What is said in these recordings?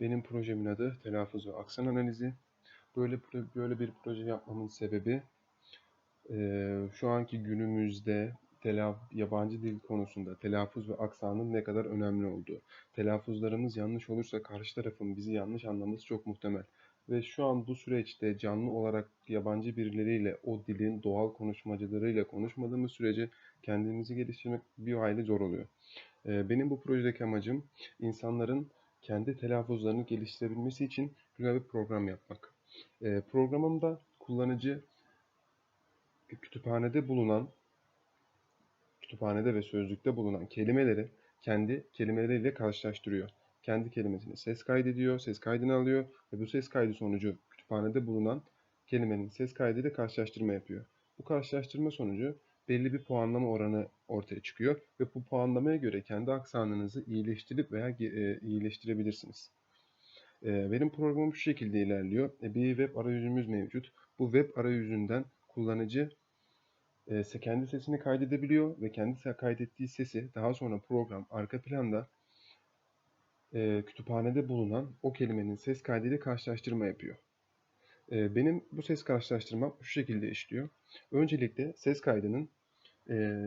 Benim projemin adı Telaffuz ve Aksan Analizi. Böyle böyle bir proje yapmamın sebebi eee, şu anki günümüzde telaf yabancı dil konusunda telaffuz ve aksanın ne kadar önemli olduğu. Telaffuzlarımız yanlış olursa karşı tarafın bizi yanlış anlaması çok muhtemel. Ve şu an bu süreçte canlı olarak yabancı birileriyle o dilin doğal konuşmacılarıyla konuşmadığımız sürece kendimizi geliştirmek bir hayli zor oluyor. Eee, Benim bu projedeki amacım insanların kendi telaffuzlarını geliştirebilmesi için güzel bir program yapmak. Eee, Programımda kullanıcı kütüphanede bulunan, kütüphanede ve sözlükte bulunan kelimeleri kendi kelimeleriyle karşılaştırıyor. Kendi kelimesini ses kaydediyor, ses kaydını alıyor ve bu ses kaydı sonucu kütüphanede bulunan kelimenin ses kaydıyla karşılaştırma yapıyor. Bu karşılaştırma sonucu belli bir puanlama oranı ortaya çıkıyor ve bu puanlamaya göre kendi aksanınızı iyileştirip veya e, iyileştirebilirsiniz. E, Benim programım şu şekilde ilerliyor. E, Bir web arayüzümüz mevcut. Bu web arayüzünden kullanıcı kendi sesini kaydedebiliyor ve kendi kaydettiği sesi daha sonra program arka planda kütüphanede bulunan o kelimenin ses kaydıyla karşılaştırma yapıyor. E, Benim bu ses karşılaştırmam şu şekilde işliyor. Öncelikle ses kaydının e,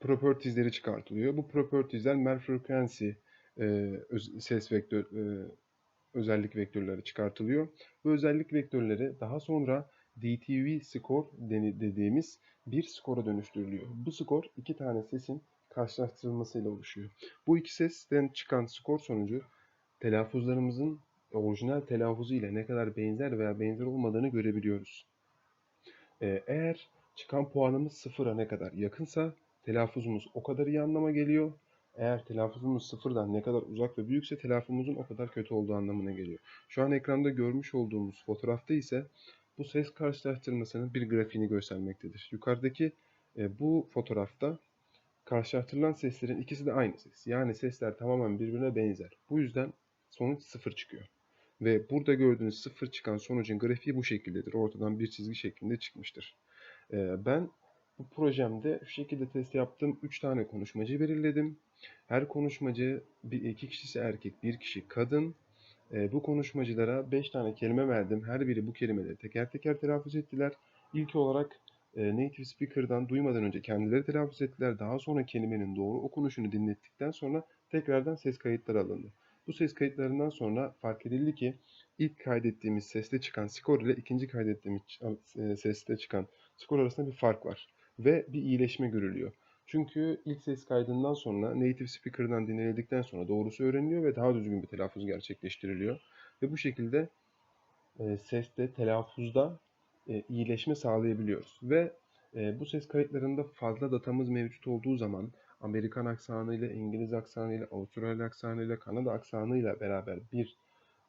properties'leri çıkartılıyor. Bu properties'ler mer frequency e, ses vektör e, özellik vektörleri çıkartılıyor. Bu özellik vektörleri daha sonra DTV score dediğimiz bir skora dönüştürülüyor. Bu skor iki tane sesin karşılaştırılmasıyla oluşuyor. Bu iki sesten çıkan skor sonucu telaffuzlarımızın orijinal telaffuzu ile ne kadar benzer veya benzer olmadığını görebiliyoruz. Ee, eğer çıkan puanımız sıfıra ne kadar yakınsa telaffuzumuz o kadar iyi anlama geliyor. Eğer telaffuzumuz sıfırdan ne kadar uzak ve büyükse telaffuzumuzun o kadar kötü olduğu anlamına geliyor. Şu an ekranda görmüş olduğumuz fotoğrafta ise bu ses karşılaştırmasının bir grafiğini göstermektedir. Yukarıdaki e, bu fotoğrafta karşılaştırılan seslerin ikisi de aynı ses. Yani sesler tamamen birbirine benzer. Bu yüzden sonuç sıfır çıkıyor. Ve burada gördüğünüz sıfır çıkan sonucun grafiği bu şekildedir. Ortadan bir çizgi şeklinde çıkmıştır. Ee, ben bu projemde şu şekilde test yaptım. 3 tane konuşmacı belirledim. Her konuşmacı bir iki kişisi erkek, bir kişi kadın. Ee, bu konuşmacılara 5 tane kelime verdim. Her biri bu kelimeleri teker teker telaffuz ettiler. İlk olarak e, native speaker'dan duymadan önce kendileri telaffuz ettiler. Daha sonra kelimenin doğru okunuşunu dinlettikten sonra tekrardan ses kayıtları alındı. Bu ses kayıtlarından sonra fark edildi ki ilk kaydettiğimiz seste çıkan skor ile ikinci kaydettiğimiz e, seste çıkan skor arasında bir fark var. Ve bir iyileşme görülüyor. Çünkü ilk ses kaydından sonra native speaker'dan dinlenildikten sonra doğrusu öğreniliyor ve daha düzgün bir telaffuz gerçekleştiriliyor. Ve bu şekilde e, seste, telaffuzda e, iyileşme sağlayabiliyoruz. Ve e, bu ses kayıtlarında fazla datamız mevcut olduğu zaman Amerikan aksanıyla, İngiliz aksanıyla, Avustralya aksanıyla, Kanada aksanıyla beraber bir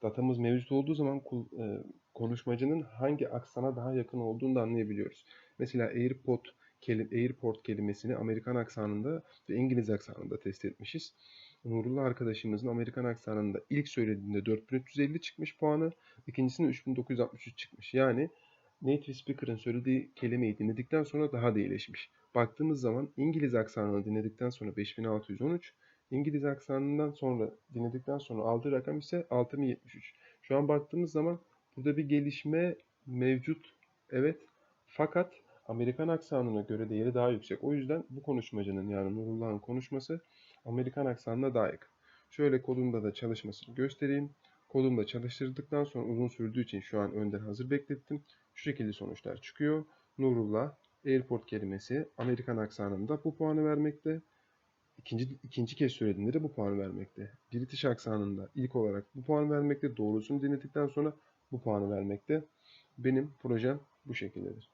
datamız mevcut olduğu zaman e, konuşmacının hangi aksana daha yakın olduğunu da anlayabiliyoruz. Mesela AirPod kelim AirPort kelimesini Amerikan aksanında ve İngiliz aksanında test etmişiz. Nurullah arkadaşımızın Amerikan aksanında ilk söylediğinde 4350 çıkmış puanı, ikincisinde 3963 çıkmış. Yani native speaker'ın söylediği kelimeyi dinledikten sonra daha da iyileşmiş. Baktığımız zaman İngiliz aksanını dinledikten sonra 5613, İngiliz aksanından sonra dinledikten sonra aldığı rakam ise 6073. Şu an baktığımız zaman burada bir gelişme mevcut. Evet. Fakat Amerikan aksanına göre değeri daha yüksek. O yüzden bu konuşmacının yani Nurullah'ın konuşması Amerikan aksanına daha yakın. Şöyle kodumda da çalışmasını göstereyim. Kodumda çalıştırdıktan sonra uzun sürdüğü için şu an önden hazır beklettim. Şu şekilde sonuçlar çıkıyor. Nurullah, airport kelimesi Amerikan aksanında bu puanı vermekte. İkinci, ikinci kez söylediğinde de bu puanı vermekte. British aksanında ilk olarak bu puanı vermekte. Doğrusunu dinledikten sonra bu puanı vermekte. Benim projem bu şekildedir.